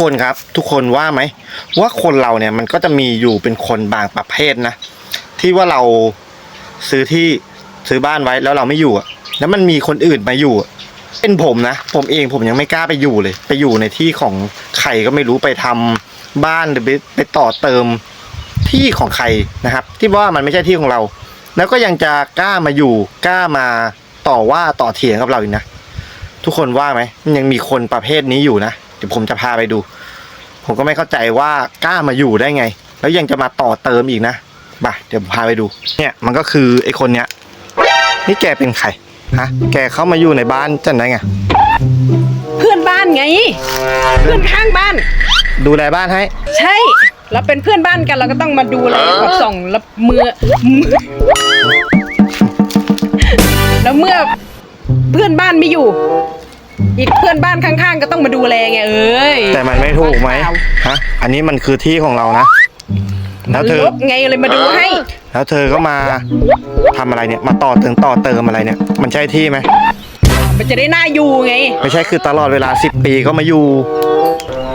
คนครับ ทุกคนว่าไหมว่าคนเราเนี่ยมันก็จะมีอยู่เป็นคนบางประเภทนะที่ว่าเราซื้อที่ซื้อบ้านไว้แล้วเราไม่อยู่อะแล้วมันมีคนอื่นมาอยู่อะเป็นผมนะ ผมเองผมยังไม่กล้าไปอยู่เลย ไปอยู่ในที่ของใครก็ไม่รู้ไปทำบ้านหรือไปไปต่อเติมที่ของใครนะครับ ที่ว่ามันไม่ใช่ที่ของเรา แล้วก็ยังจะกล้ามาอยู่กล้ามาต่อว่าต่อเถียงกับเราอีกนะทุกคนว่าไหมมันยังมีคนประเภทนี้อยู่นะ เดี๋ยวผมจะพาไปดู ผมก็ไม่เข้าใจว่ากล้ามาอยู่ได้ไง แล้วยังจะมาต่อเติมอีกนะบ่าเดี๋ยวผมพาไปดู เนี่ยมันก็คือไอ้คนเนี้ยนี่แกเป็นใครฮะแกเข้ามาอยู่ในบ้านจันได้ไงเพื่อนบ้านไง เพื่อนข้างบ้าน ดูแลบ้านให้ ใช่เราเป็นเพื่อนบ้านกันเราก็ต้องมาดูแลกับส่องแล้วมือมือแล้วเมื่อเพื่อนบ้านไม่อยู่ อีกเพื่อนบ้านข้างๆ ก็ต้องมาดูแลไงเอ้ยแต่มันไม่ถูกไหมฮะ อันนี้มันคือที่ของเรานะ แล้วเธอ ลบไงเลยมาดูให้ แล้วเธอก็มาทำอะไรเนี่ย มาต่อเติมต่อเติมอะไรเนี่ย มันใช่ที่ไหม มันจะได้น่าอยู่ไง ไม่ใช่คือตลอดเวลาสิบปีก็มาอยู่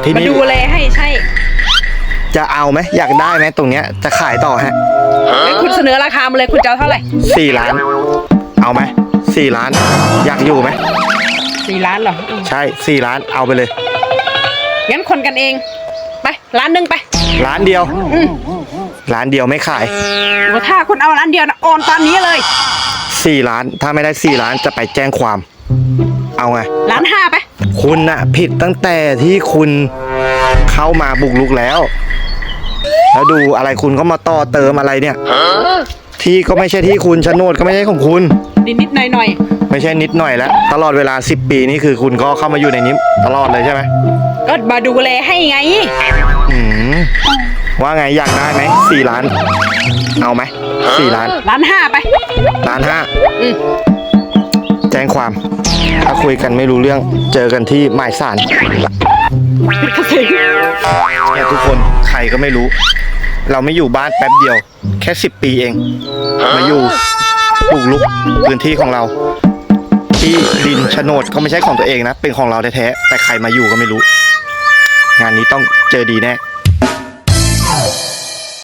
ที่มานี่ดูแลให้ใช่จะเอาไหมอยากได้ไหมตรงเนี้ยจะขายต่อฮะงั้นคุณเสนอราคามาเลยคุณจะเอาเท่าไหร่สี่ล้าน เอาไหมสี่ล้าน อยากอยู่ไหม สี่ล้านเหรออืมใช่สี่ล้านเอาไปเลย งั้นคนกันเอง ไปล้านหนึ่งไปล้านเดียวอืมล้านเดียวไม่ขายโอ้ถ้าคุณเอาล้านเดียวนะโอนตอนนี้เลยสี่ล้านถ้าไม่ได้สี่ล้านจะไปแจ้งความ เอาไง ล้านห้าไป คุณน่ะผิดตั้งแต่ที่คุณเข้ามาบุกลุกแล้ว แล้วดูอะไรคุณก็มาต่อเติมอะไรเนี่ย ที่ก็ไม่ใช่ที่คุณโฉนดก็ไม่ใช่ของคุณ นิดนิดๆหน่อยหน่อยไม่ใช่นิดหน่อยแล้วตลอดเวลา 10 ปีนี่คือคุณก็เข้ามาอยู่ในนี้ตลอดเลยใช่ไหมๆก็มาดูแลให้ไง อืมว่าไงอยากได้ไหมสี่ล้าน เอาไหมสี่ล้านล้านห้าไป ล้านห้าอืม แจ้งความ ถ้าคุยกันไม่รู้เรื่องเจอกันที่หมายสารเนี่ยทุกคนใครก็ไม่รู้ เราไม่อยู่บ้านแป๊บเดียว แค่สิบปีเอง มาอยู่ปลูกลุกพื้นที่ของเรา ที่ดินโฉนดก็ไม่ใช่ของตัวเองนะ เป็นของเราแท้ๆแต่ใครมาอยู่ก็ไม่รู้ งานนี้ต้องเจอดีแน่